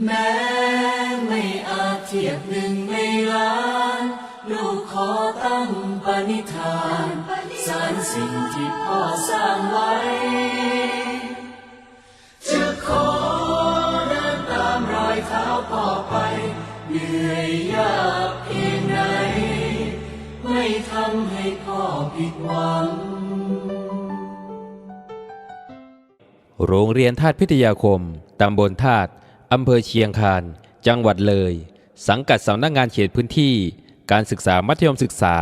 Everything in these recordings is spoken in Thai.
แม้ไม่อาจเทียบหนึ่งในล้าน ลูกขอตั้งปณิธานสารสิ่งที่พ่อสร้างไว้ จะขอเดินตามรอยเท้าพ่อไป เหนื่อยยากเพียงไหน ไม่ทำให้พ่อผิดหวัง โรงเรียนธาตุพิทยาคม ตำบลธาตุ อำเภอเชียงคาน จังหวัดเลย สังกัดสำนักงานเขตพื้นที่ การศึกษามัธยมศึกษา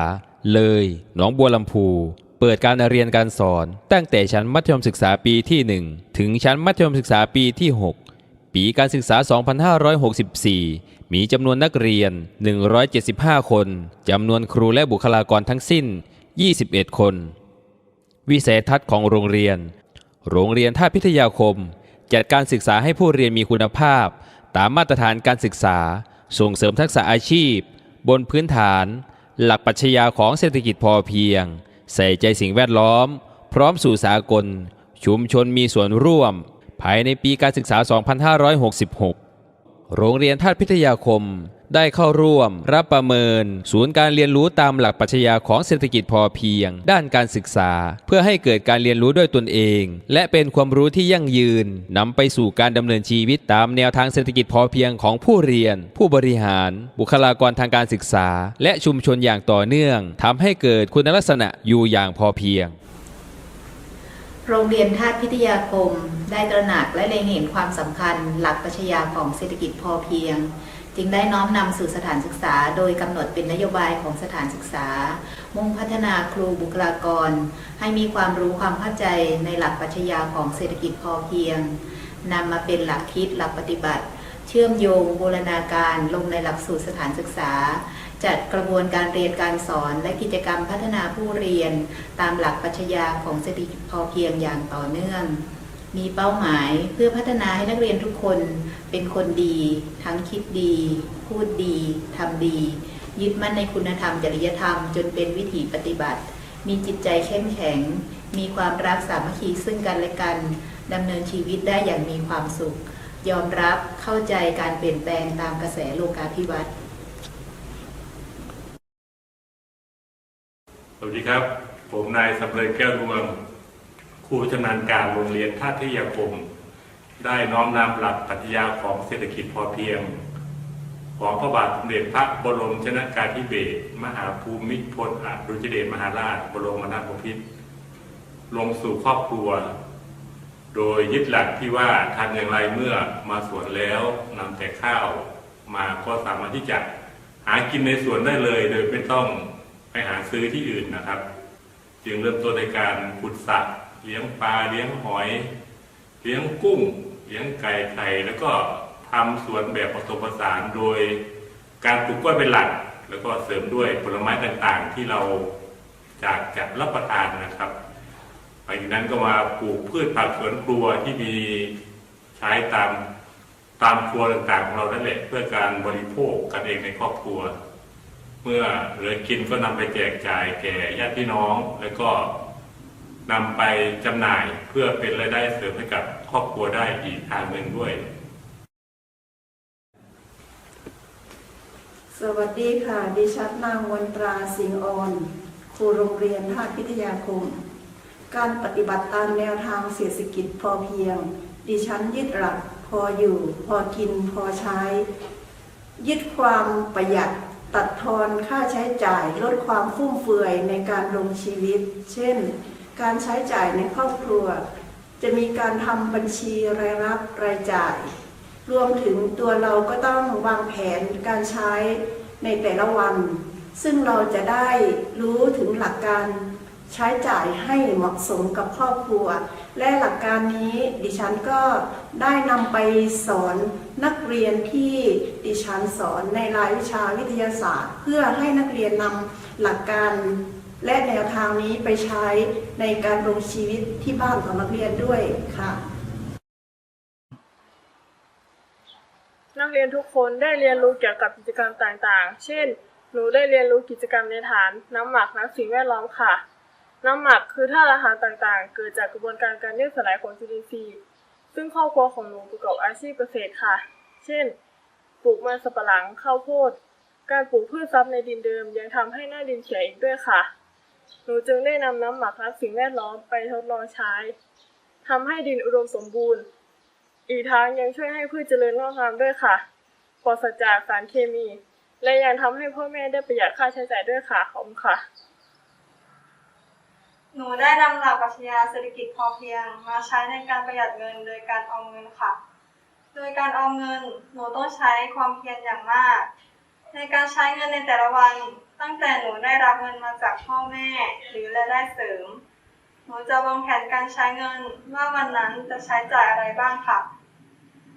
เลย หนองบัวลำพู เปิดการเรียนการสอน ตั้งแต่ชั้นมัธยมศึกษาปีที่ 1 ถึงชั้นมัธยมศึกษาปีที่ 6 ปีการศึกษา 2564 มีจำนวนนักเรียน 175 คน จำนวนครูและบุคลากรทั้งสิ้น 21 คน วิสัยทัศน์ของโรงเรียน โรงเรียนท่าพิทยาคม จัดการศึกษาให้ผู้เรียนมีคุณภาพ ตามมาตรฐานการศึกษา ส่งเสริมทักษะอาชีพ บนพื้นฐาน หลักปรัชญาของเศรษฐกิจพอเพียง ใส่ใจสิ่งแวดล้อม พร้อมสู่สากล ชุมชนมีส่วนร่วม ภายในปีการศึกษา 2566 โรงเรียนธาตุพิทยาคม ได้เข้าร่วม รับประเมิน ศูนย์การเรียนรู้ตามหลักปรัชญาของเศรษฐกิจพอเพียง ด้านการศึกษา เพื่อให้เกิดการเรียนรู้ด้วยตนเอง และเป็นความรู้ที่ยั่งยืนนำไปสู่การดำเนินชีวิตตามแนวทางเศรษฐกิจพอเพียงของผู้เรียน ผู้บริหาร บุคลากรทางการศึกษา และชุมชนอย่างต่อเนื่องทำให้เกิดคุณลักษณะอยู่อย่างพอเพียง โรงเรียนธาตุพิทยาคม ได้ตระหนักและเล็งเห็นความสำคัญ หลักปรัชญาของเศรษฐกิจพอเพียง จึงได้น้อมนำสู่สถานศึกษา โดยกำหนดเป็นนโยบายของสถานศึกษา มุ่งพัฒนาครูบุคลากร ให้มีความรู้ความเข้าใจในหลักปรัชญาของเศรษฐกิจพอเพียงนำมาเป็นหลักคิดหลักปฏิบัติ เชื่อมโยงบูรณาการลงในหลักสูตรสถานศึกษา จัดกระบวนการเรียนการสอนและกิจกรรมพัฒนาผู้เรียน ตามหลักปรัชญาของเศรษฐกิจพอเพียงอย่างต่อเนื่อง มีเป้าหมายเพื่อพัฒนาให้นักเรียนทุกคนเป็นคนดี ทั้งคิดดี พูดดีทำดี ยึดมั่นในคุณธรรมจริยธรรม จนเป็นวิถีปฏิบัติ มีจิตใจเข้มแข็ง มีความรักสามัคคีซึ่งกันและกันดำเนินชีวิตได้อย่างมีความสุข ยอมรับเข้าใจการเปลี่ยนแปลงตามกระแสโลกาภิวัตน์ สวัสดีครับ ผมนายสำเร็จแก้วดวงครูชำนาญการโรงเรียนท่าทิยาคม ได้น้อมนำหลักปรัชญาของเศรษฐกิจพอเพียง ของพระบาทสมเด็จพระบรมชนกาธิเบศรมหาภูมิพลอดุลยเดชมหาราช บรมนาถบพิตรลงสู่ครอบครัว โดยยึดหลักที่ว่าทำอย่างไรเมื่อมาสวนแล้วนำแต่ข้าวมาก็สามารถที่จะหากินในสวนได้เลย โดยไม่ต้อง ไปหาซื้อที่อื่นนะครับ จึงเริ่มต้นในการขุดสระเลี้ยงปลาเลี้ยงหอย เลี้ยงกุ้ง เลี้ยงไก่ไข่แล้วก็ทำสวนแบบผสมผสานโดย การปลูกกล้วยเป็นหลัก แล้วก็เสริมด้วยผลไม้ต่างๆ ที่เราจากจะรับประทานนะครับหลังจากนั้นก็มาปลูกพืชผักสวนครัวที่มีใช้ตามตามครัวต่างๆของเรานั่นแหละเพื่อการบริโภคกันเองในครอบครัว เมื่อเหลือกินก็นำไปแจกจ่ายแก่ญาติพี่น้อง แล้วก็นำไปจำหน่ายเพื่อเป็นรายได้เสริมให้กับครอบครัวได้อีกทางหนึ่งด้วย สวัสดีค่ะ ดิฉันนางมนตราสิงห์ออนครูโรงเรียนภาคพิทยาคม การปฏิบัติตามแนวทางเศรษฐกิจพอเพียง ดิฉันยึดหลักพออยู่ พอกินพอใช้ ยึดความประหยัด ตัดทอนค่าใช้จ่ายลดความฟุ่มเฟือยในการลงชีวิต เช่น การใช้จ่ายในครอบครัว จะมีการทำบัญชีรายรับรายจ่าย รวมถึงตัวเราก็ต้องวางแผนการใช้ในแต่ละวัน ซึ่งเราจะได้รู้ถึงหลักการ ใช้จ่ายให้เหมาะสมกับครอบครัว และหลักการนี้ดิฉันก็ได้นำไปสอนนักเรียนที่ดิฉันสอนในรายวิชาวิทยาศาสตร์ เพื่อให้นักเรียนนำหลักการและแนวทางนี้ไปใช้ในการลงชีวิตที่บ้านของนักเรียนด้วยค่ะ นักเรียนทุกคนได้เรียนรู้เกี่ยวกับกิจกรรมต่างๆ เช่น หนูได้เรียนรู้กิจกรรมในฐานน้ำหมักน้ำสิ่งแวดล้อมค่ะ น้ำหมักคือธาตุอาหารต่างๆ เกิดจากกระบวนการการย่อยสลายของจุลินทรีย์ ซึ่งครอบครัวของหนูประกอบอาชีพเกษตรค่ะ เช่น ปลูกมันสำปะหลัง ข้าวโพด การปลูกพืชทรัพย์ในดินเดิม ยังทำให้หน้าดินเสียอีกด้วยค่ะ หนูจึงได้นำน้ำหมักและสิ่งแวดล้อมไปทดลองใช้ทำให้ดินอุดมสมบูรณ์ อีกทั้งยังช่วยให้พืชเจริญงอกงามด้วยค่ะ ปลอดจากสารเคมี และยังทำให้พ่อแม่ได้ประหยัดค่าใช้จ่ายด้วยค่ะ ขอบคุณค่ะ หนูได้นำหลักปรัชญาเศรษฐกิจพอเพียง มาใช้ในการประหยัดเงินโดยการออมเงินค่ะ โดยการออมเงินหนูต้องใช้ความเพียรอย่างมาก ในการใช้เงินในแต่ละวัน ตั้งแต่หนูได้รับเงินมาจากพ่อแม่ หรือรายได้เสริม หนูจะวางแผนการใช้เงินว่าวันนั้นจะใช้จ่ายอะไรบ้างค่ะ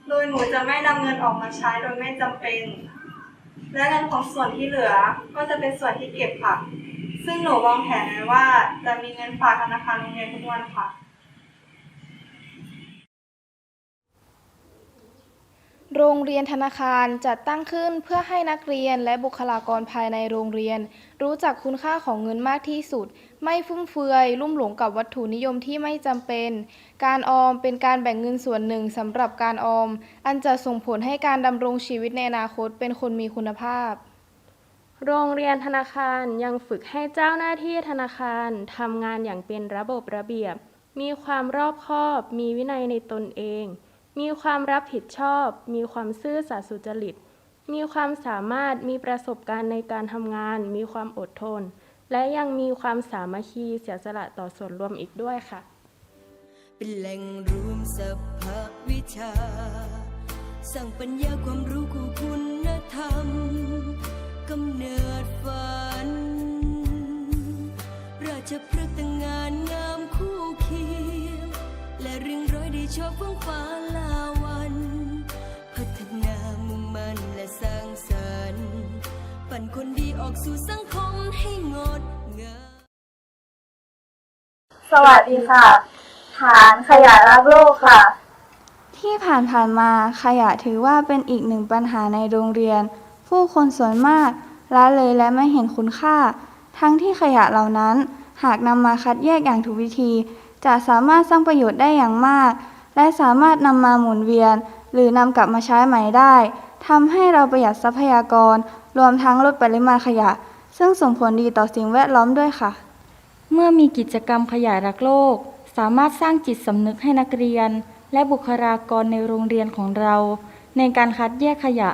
โดยหนูจะไม่นำเงินออกมาใช้โดยไม่จำเป็น และเงินของส่วนที่เหลือก็จะเป็นส่วนที่เก็บค่ะ ซึ่งหนูวางแผนไว้ว่าจะมีเงินฝากธนาคารโรงเรียนทุกวันค่ะ โรงเรียนธนาคารจัดตั้งขึ้นเพื่อให้นักเรียนและบุคลากรภายในโรงเรียน รู้จักคุณค่าของเงินมากที่สุด ไม่ฟุ่มเฟือย ลุ่มหลงกับวัตถุนิยมที่ไม่จำเป็น การออมเป็นการแบ่งเงินส่วนหนึ่งสำหรับการออม อันจะส่งผลให้การดำรงชีวิตในอนาคตเป็นคนมีคุณภาพ โรงเรียนธนาคารยังฝึกให้เจ้าหน้าที่ธนาคารทำงานอย่างเป็นระบบระเบียบ มีความรอบคอบ มีวินัยในตนเอง มีความรับผิดชอบ มีความซื่อสัตย์สุจริต มีความสามารถ มีประสบการณ์ในการทำงาน มีความอดทน และยังมีความสามัคคีเสียสละต่อส่วนรวมอีกด้วยค่ะ เป็นแหล่งรวมสรพวิชาสร้างปัญญาความรู้คู่คุณธรรมำเนิดฝัน ราชพฤกษ์แต่งงานงามคู่เคียง และเริงร้อยได้ชอบฟ้องฟ้าลาวัน พัฒนามุ่งมั่นและสร้างสรรค์ปั่นคนดีออกสู่สังคมให้งดงาม สวัสดีค่ะ ฐานขยะรักโลกค่ะ ที่ผ่านๆมาขยะถือว่าเป็นอีกหนึ่งปัญหาในโรงเรียน ผู้คนส่วนมากละเลยและไม่เห็นคุณค่า ทั้งที่ขยะเหล่านั้น หากนำมาคัดแยกอย่างถูกวิธี จะสามารถสร้างประโยชน์ได้อย่างมาก และสามารถนำมาหมุนเวียน หรือนำกลับมาใช้ใหม่ได้ทำให้เราประหยัดทรัพยากร รวมทั้งลดปริมาณขยะ ซึ่งส่งผลดีต่อสิ่งแวดล้อมด้วยค่ะ เมื่อมีกิจกรรมขยะรักโลก สามารถสร้างจิตสำนึกให้นักเรียน และบุคลากรในโรงเรียนของเรา ในการคัดแยกขยะ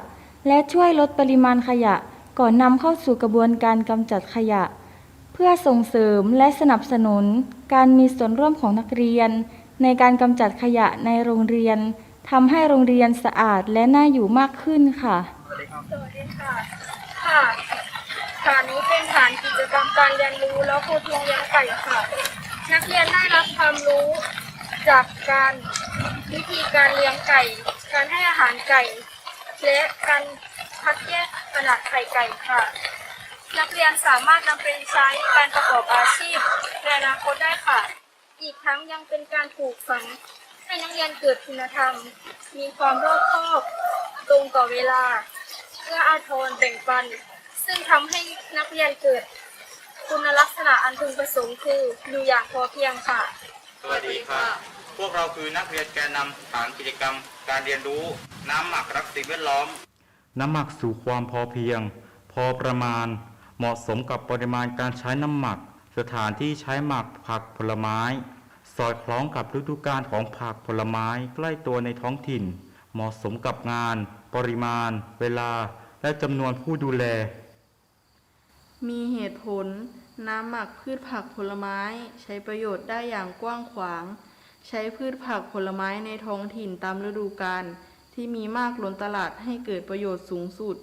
และช่วยลดปริมาณขยะก่อนนำเข้าสู่กระบวนการกำจัดขยะ เพื่อส่งเสริมและสนับสนุน การมีส่วนร่วมของนักเรียน ในการกำจัดขยะในโรงเรียนทำให้โรงเรียนสะอาดและน่าอยู่มากขึ้นค่ะ สวัสดีค่ะ ค่ะฐานนี้เป็นฐานกิจกรรมการเรียนรู้แล้วครูทวงเลี้ยงไก่ค่ะ นักเรียนได้รับความรู้จากการวิธีการเลี้ยงไก่ การให้อาหารไก่ และการคัดแยกขนาดไข่ไก่ค่ะ นักเรียนสามารถนำไปใช้การประกอบอาชีพในอนาคตได้ค่ะ อีกทั้งยังเป็นการปลูกฝังให้นักเรียนเกิดคุณธรรม มีความรอบคอบตรงต่อเวลาเอื้ออาทรแบ่งปัน ซึ่งทำให้นักเรียนเกิด คุณลักษณะอันพึงประสงค์คืออยู่อย่างพอเพียงค่ะ สวัสดีครับ พวกเราคือนักเรียนแกนนำฐานกิจกรรม การเรียนรู้ น้ำหมักรักสิ่งแวดล้อม น้ำหมักสู่ความพอเพียง พอประมาณ เหมาะสมกับปริมาณการใช้น้ำหมัก สถานที่ใช้หมักผักผลไม้ สอดคล้องกับฤดูกาลของผักผลไม้ใกล้ตัวในท้องถิ่น เหมาะสมกับงาน ปริมาณ เวลา และจำนวนผู้ดูแล มีเหตุผล น้ำหมักพืชผักผลไม้ ใช้ประโยชน์ได้อย่างกว้างขวาง ใช้พืชผักผลไม้ในท้องถิ่นตามฤดูกาล ที่มีมากล้นตลาดให้เกิดประโยชน์สูงสุด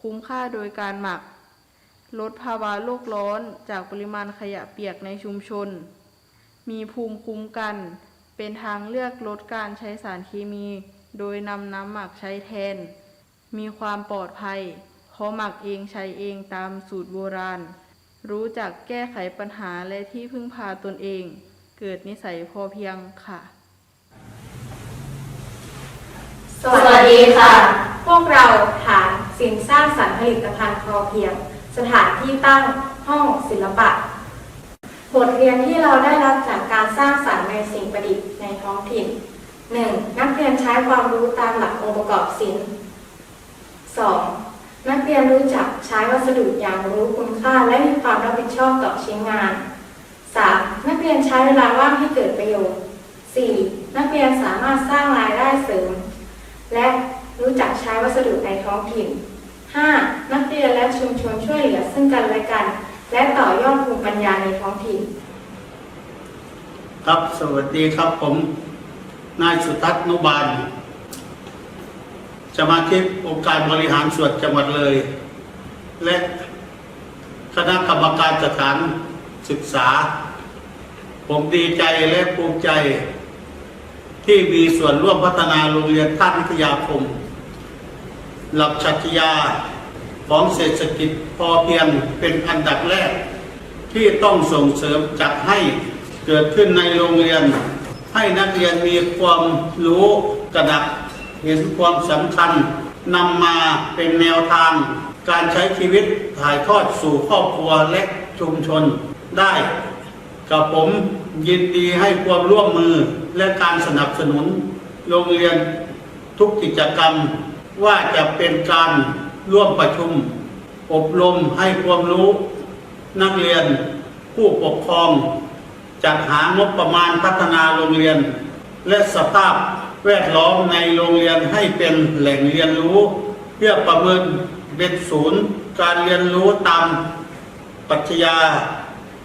คุ้มค่าโดยการหมัก ลดภาวะโลกร้อนจากปริมาณขยะเปียกในชุมชน มีภูมิคุ้มกัน เป็นทางเลือกลดการใช้สารเคมี โดยนำน้ำหมักใช้แทน มีความปลอดภัยเพราะหมักเองใช้เองตามสูตรโบราณ รู้จักแก้ไขปัญหาและที่พึ่งพาตนเอง เกิดนิสัยพอเพียงค่ะ สวัสดีค่ะ พวกเราฐานสิ่งสร้างสรรค์ผลิตภัณฑ์พอเพียง สถานที่ตั้งห้องศิลปะ บทเรียนที่เราได้รับจากการสร้างสรรค์ในสิ่งประดิษฐ์ในท้องถิ่น 1. นักเรียนใช้ความรู้ตามหลักองค์ประกอบศิลป์ 2. นักเรียนรู้จักใช้วัสดุอย่างรู้คุณค่าและมีความรับผิดชอบต่อชิ้นงาน 3. นักเรียนใช้เวลาว่างให้เกิดประโยชน์ 4. นักเรียนสามารถสร้างรายได้เสริม และรู้จักใช้วัสดุในท้องถิ่น 5. นักเรียนและชุมชนช่วยเหลือซึ่งกันและกัน และต่อยอดภูมิปัญญาในท้องถิ่น ครับสวัสดีครับผม นายสุทัศน์นุบาลสมาชิกองค์การบริหารส่วนจังหวัดเลย และคณะกรรมการสถานศึกษา ผมดีใจและภูมิใจ ที่มีส่วนร่วมพัฒนาโรงเรียนท่าวิทยาคม หลักชัชยาของเศรษฐกิจพอเพียงเป็นอันดับแรก ที่ต้องส่งเสริมจัดให้เกิดขึ้นในโรงเรียน ให้นักเรียนมีความรู้กระดับเห็นความสำคัญนำมาเป็นแนวทาง การใช้ชีวิตถ่ายทอดสู่ครอบครัวและชุมชนได้ กับผมยินดีให้ความร่วมมือ และการสนับสนุนโรงเรียนทุกกิจกรรมว่าจะเป็นการร่วมประชุม อบรมให้ความรู้ นักเรียนผู้ปกครองจัดหางบประมาณพัฒนาโรงเรียน และสภาพแวดล้อมในโรงเรียนให้เป็นแหล่งเรียนรู้ เพื่อประเมินเป็นศูนย์ การเรียนรู้ตามปรัชญา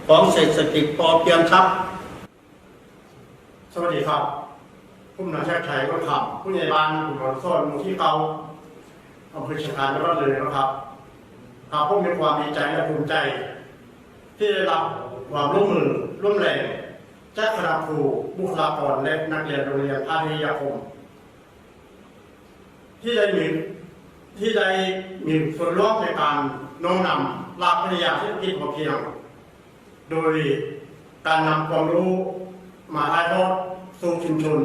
ของเศรษฐกิจพอเพียงครับ สวัสดีครับผมนายแพทย์ไทยก็ขับผู้ใหญ่บ้านกลุ่มรถโซนหมู่ที่เกาอำเภอเชียงคานจังหวัดเลยนะครับครับผมมีความดีใจและภูมิใจ ที่ได้รับความร่วมมือร่วมแรงจากคณะครูบุคลากรและนักเรียนโรงเรียนอาทิยาคม ที่ได้มีที่ได้มีส่วนร่วมในการโน้อมนำหลักปริญญาเศรษฐกิจพอเพียง โดยการนำความรู้ มาถ่ายทอดสู่ชุมชน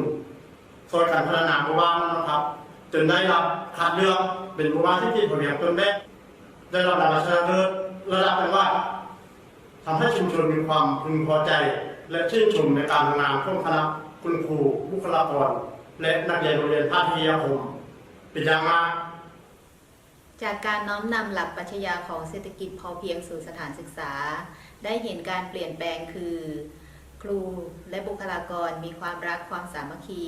ช่วยการพัฒนาหมู่บ้านนะครับ จนได้รับคัดเลือกเป็นหมู่บ้านที่ติดผลอย่างต้นแรกได้รับรางวัลชนะเลิศระดับเป็นว่าทำให้ชุมชนมีความพึงพอใจ และชื่นชมในการทำงานของคณะคุณครูบุคลากรและนักเรียนโรงเรียนภาคพิทยาคมเป็นอย่างมากจากการน้อมนำหลักปรัชญาของเศรษฐกิจพอเพียงสู่สถานศึกษา ได้เห็นการเปลี่ยนแปลงคือ ครูและบุคลากรมีความรักความสามัคคี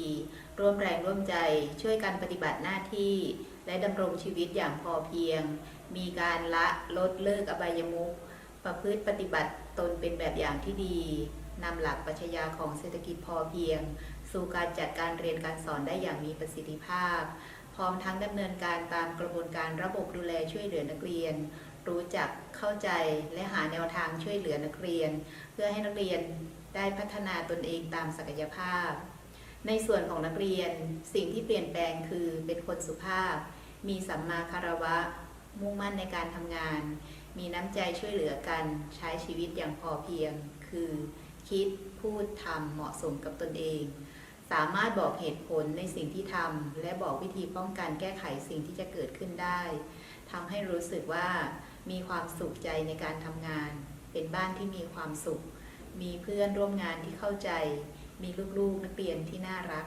ร่วมแรงร่วมใจช่วยกันปฏิบัติหน้าที่ และดำรงชีวิตอย่างพอเพียง มีการละลดเลิกอบายมุขประพฤติปฏิบัติตนเป็นแบบอย่างที่ดีนำหลักปรัชญาของเศรษฐกิจพอเพียง สู่การจัดการเรียนการสอนได้อย่างมีประสิทธิภาพ พร้อมทั้งดำเนินการตามกระบวนการระบบดูแลช่วยเหลือนักเรียน รู้จักเข้าใจและหาแนวทางช่วยเหลือนักเรียน เพื่อให้นักเรียน ได้พัฒนาตนเองตามศักยภาพ ในส่วนของนักเรียนสิ่งที่เปลี่ยนแปลงคือเป็นคนสุภาพ มีสัมมาคารวะ มุ่งมั่นในการทำงาน มีน้ำใจช่วยเหลือกัน ใช้ชีวิตอย่างพอเพียง คือคิดพูดทำเหมาะสมกับตนเอง สามารถบอกเหตุผลในสิ่งที่ทำและบอกวิธีป้องกันแก้ไขสิ่งที่จะเกิดขึ้นได้ทำให้รู้สึกว่ามีความสุขใจในการทำงาน เป็นบ้านที่มีความสุข มีเพื่อนร่วมงานที่เข้าใจ มีลูกๆนักเรียนที่น่ารัก